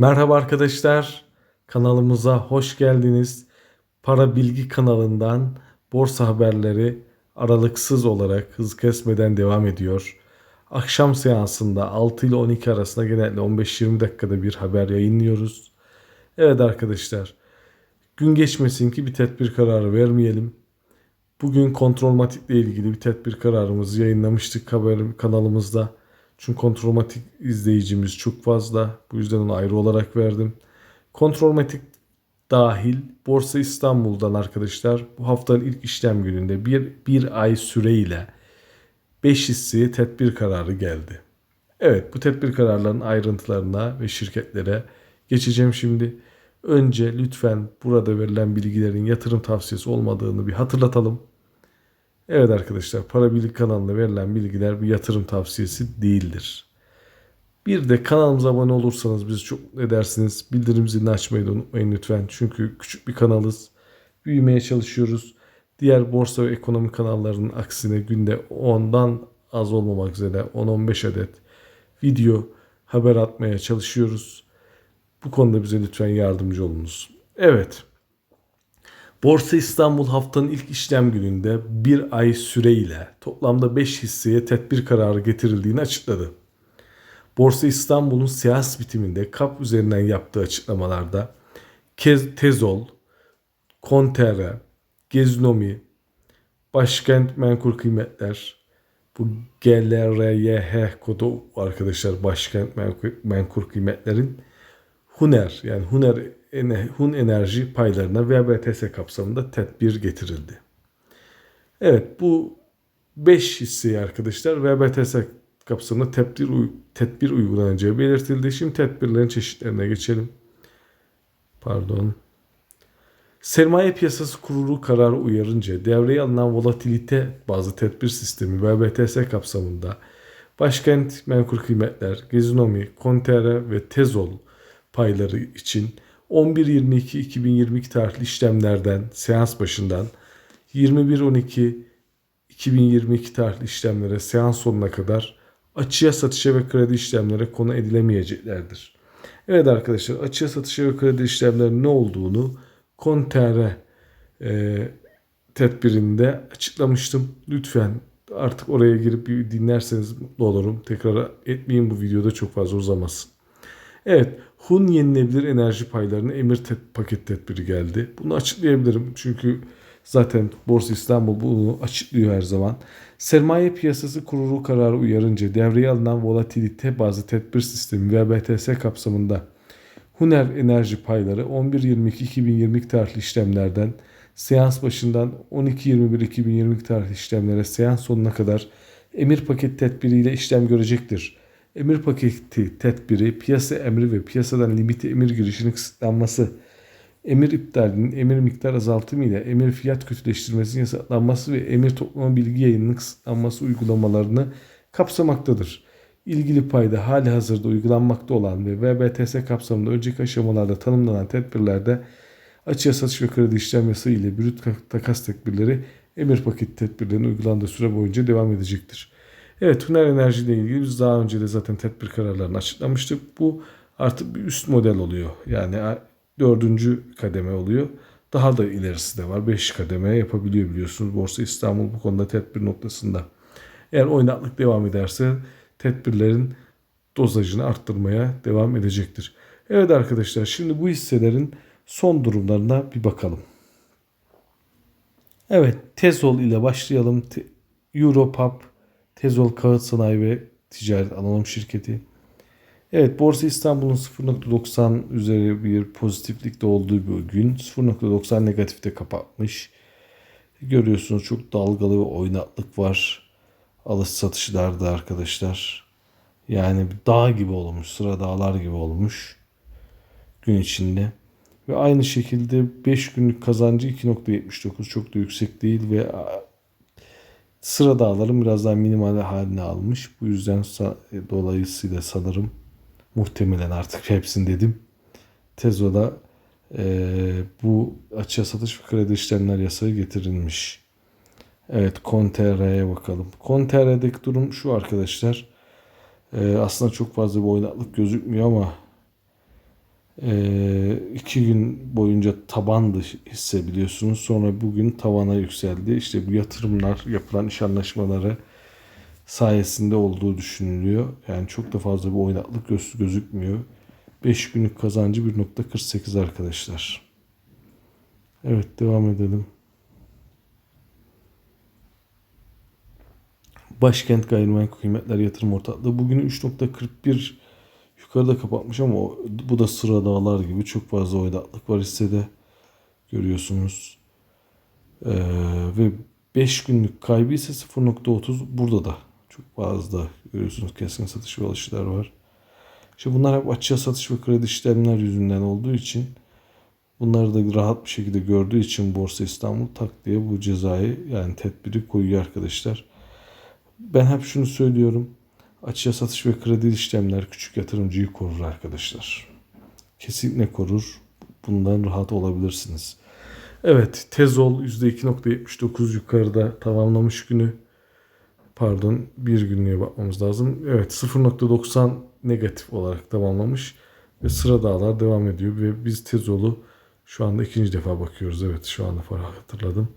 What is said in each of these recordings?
Merhaba arkadaşlar. Kanalımıza hoş geldiniz. Para Bilgi kanalından borsa haberleri aralıksız olarak hız kesmeden devam ediyor. Akşam seansında 6 ile 12 arasında genelde 15-20 dakikada bir haber yayınlıyoruz. Evet arkadaşlar. Gün geçmesin ki bir tedbir kararı vermeyelim. Bugün kontrolmatikle ilgili bir tedbir kararımızı yayınlamıştık haber kanalımızda. Çünkü kontrolmatik izleyicimiz çok fazla. Bu yüzden onu ayrı olarak verdim. Kontrolmatik dahil Borsa İstanbul'dan arkadaşlar bu haftanın ilk işlem gününde bir, bir ay süreyle 5 hisseye tedbir kararı geldi. Evet bu tedbir kararlarının ayrıntılarına ve şirketlere geçeceğim şimdi. Önce lütfen burada verilen bilgilerin yatırım tavsiyesi olmadığını bir hatırlatalım. Evet arkadaşlar para bilgi kanalına verilen bilgiler bir yatırım tavsiyesi değildir. Bir de kanalımıza abone olursanız bizi çok edersiniz. Bildirim zilini açmayı da unutmayın lütfen. Çünkü küçük bir kanalız. Büyümeye çalışıyoruz. Diğer borsa ve ekonomi kanallarının aksine günde 10'dan az olmamak üzere 10-15 adet video haber atmaya çalışıyoruz. Bu konuda bize lütfen yardımcı olunuz. Evet. Borsa İstanbul haftanın ilk işlem gününde bir ay süreyle toplamda 5 hisseye tedbir kararı getirildiğini açıkladı. Borsa İstanbul'un seans bitiminde KAP üzerinden yaptığı açıklamalarda Tezol, Konterra, Geznomi, Başkent Menkul Kıymetler, bu GLRYH kodu arkadaşlar Başkent Menkul Kıymetler'in Huner yani Huner Hun Enerji paylarına VBTS kapsamında tedbir getirildi. Evet bu 5 hisseyi arkadaşlar VBTS kapsamında tedbir, tedbir uygulanacağı belirtildi. Şimdi tedbirlerin çeşitlerine geçelim. Pardon. Sermaye Piyasası Kurulu kararı uyarınca devreye alınan volatilite bazı tedbir sistemi VBTS kapsamında Başkent Menkul Kıymetler, Gezinomi, Kontere ve Tezol payları için 11.22.2022 tarihli işlemlerden seans başından 21.12.2022 tarihli işlemlere seans sonuna kadar açıya satışa ve kredi işlemlere konu edilemeyeceklerdir. Evet arkadaşlar açıya satışa ve kredi işlemlerinin ne olduğunu Kontere e, tedbirinde açıklamıştım. Lütfen artık oraya girip bir dinlerseniz mutlu olurum. Tekrar etmeyin bu videoda çok fazla uzamasın. Evet Hun yenilebilir enerji paylarına emir te- paket tedbiri geldi. Bunu açıklayabilirim çünkü zaten Borsa İstanbul bunu açıklıyor her zaman. Sermaye Piyasası Kurulu kararı uyarınca devreye alınan volatilite bazı tedbir sistemi ve BTS kapsamında Huner enerji payları 11.22.2022 tarihli işlemlerden seans başından 12.21.2022 tarihli işlemlere seans sonuna kadar emir paket tedbiriyle işlem görecektir. Emir paketi tedbiri, piyasa emri ve piyasadan limiti emir girişinin kısıtlanması, emir iptalinin, emir miktar azaltımı ile emir fiyat kötüleştirmesinin yasaklanması ve emir toplama bilgi yayınının kısıtlanması uygulamalarını kapsamaktadır. İlgili payda hali hazırda uygulanmakta olan ve VBTS kapsamında önceki aşamalarda tanımlanan tedbirlerde açığa satış ve kredi işlem yasağı ile brüt takas tedbirleri emir paket tedbirlerinin uygulandığı süre boyunca devam edecektir. Evet Tüner Enerji ile ilgili biz daha önce de zaten tedbir kararlarını açıklamıştık. Bu artık bir üst model oluyor. Yani dördüncü kademe oluyor. Daha da ilerisi de var. Beş kademe yapabiliyor biliyorsunuz. Borsa İstanbul bu konuda tedbir noktasında. Eğer oynaklık devam ederse tedbirlerin dozajını arttırmaya devam edecektir. Evet arkadaşlar şimdi bu hisselerin son durumlarına bir bakalım. Evet Tezol ile başlayalım. Europap Tezol Kağıt Sanayi ve Ticaret Anonim Şirketi. Evet Borsa İstanbul'un 0.90 üzeri bir pozitiflikte olduğu bir gün 0.90 negatifte kapatmış. Görüyorsunuz çok dalgalı ve oynatlık var. Alış satışlarda arkadaşlar. Yani bir dağ gibi olmuş. Sıra dağlar gibi olmuş. Gün içinde. Ve aynı şekilde 5 günlük kazancı 2.79 çok da yüksek değil ve sıra dağların biraz daha minimal haline almış. Bu yüzden dolayısıyla sanırım muhtemelen artık hepsini dedim. Tezo'da e, bu açığa satış ve kredi işlemler yasağı getirilmiş. Evet Conterra'ya bakalım. Conterra'daki durum şu arkadaşlar. E, aslında çok fazla bir oynaklık gözükmüyor ama Ee, iki gün boyunca tabandı hisse biliyorsunuz. Sonra bugün tavana yükseldi. İşte bu yatırımlar, yapılan iş anlaşmaları sayesinde olduğu düşünülüyor. Yani çok da fazla bir oynaklık göz, gözükmüyor. 5 günlük kazancı 1.48 arkadaşlar. Evet devam edelim. Başkent Gayrimenkul Kıymetler Yatırım Ortaklığı bugün 3.41 yukarıda kapatmış ama o- bu da sıra dağlar gibi çok fazla oynaklık var hissede görüyorsunuz. Ee, ve 5 günlük kaybı ise 0.30 burada da çok fazla görüyorsunuz keskin satış ve alışlar var. İşte bunlar hep açığa satış ve kredi işlemler yüzünden olduğu için bunları da rahat bir şekilde gördüğü için Borsa İstanbul tak diye bu cezayı yani tedbiri koyuyor arkadaşlar. Ben hep şunu söylüyorum. Açığa satış ve kredi işlemler küçük yatırımcıyı korur arkadaşlar. Kesinlikle korur. Bundan rahat olabilirsiniz. Evet, Tezol %2.79 yukarıda tamamlamış günü. Pardon, bir günlüğe bakmamız lazım. Evet, 0.90 negatif olarak tamamlamış ve sıra dağlar devam ediyor ve biz Tezol'u şu anda ikinci defa bakıyoruz. Evet, şu anda fark hatırladım.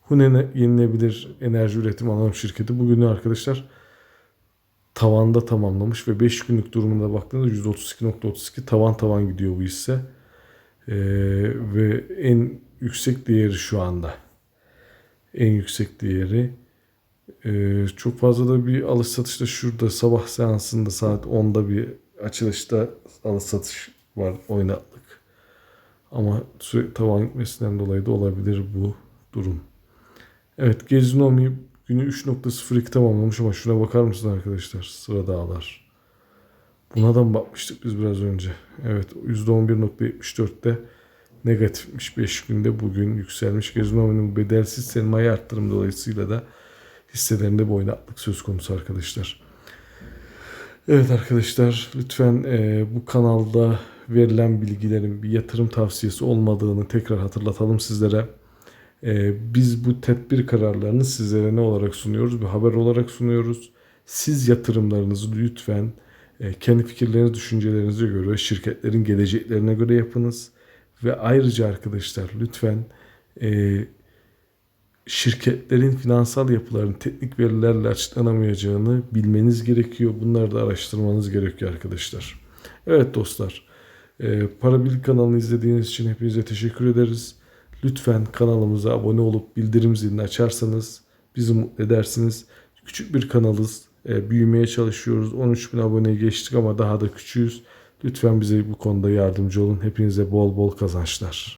Hunen yenilebilir enerji üretim anonim şirketi bugün arkadaşlar tavanda tamamlamış ve 5 günlük durumuna baktığınızda %32.32 tavan tavan gidiyor bu hisse. Ee, ve en yüksek değeri şu anda. En yüksek değeri. Ee, çok fazla da bir alış satışta şurada sabah seansında saat 10'da bir açılışta alış satış var oynaklık. Ama sürekli tavan gitmesinden dolayı da olabilir bu durum. Evet Gezinomi günü 3.02 tamamlamış ama şuna bakar mısınız arkadaşlar? Sıra dağlar. Buna da mı bakmıştık biz biraz önce? Evet %11.74'te negatifmiş 5 günde bugün yükselmiş. Gezinomi'nin bedelsiz sermaye arttırım dolayısıyla da hisselerinde bir oynaklık söz konusu arkadaşlar. Evet arkadaşlar lütfen e, bu kanalda verilen bilgilerin bir yatırım tavsiyesi olmadığını tekrar hatırlatalım sizlere. Ee, biz bu tedbir kararlarını sizlere ne olarak sunuyoruz? Bir haber olarak sunuyoruz. Siz yatırımlarınızı lütfen e, kendi fikirleriniz, düşüncelerinize göre, şirketlerin geleceklerine göre yapınız. Ve ayrıca arkadaşlar lütfen e, şirketlerin finansal yapılarının teknik verilerle açıklanamayacağını bilmeniz gerekiyor. Bunları da araştırmanız gerekiyor arkadaşlar. Evet dostlar, e, Para Bil kanalını izlediğiniz için hepinize teşekkür ederiz. Lütfen kanalımıza abone olup bildirim zilini açarsanız bizi mutlu edersiniz. Küçük bir kanalız. E, büyümeye çalışıyoruz. 13 bin aboneye geçtik ama daha da küçüğüz. Lütfen bize bu konuda yardımcı olun. Hepinize bol bol kazançlar.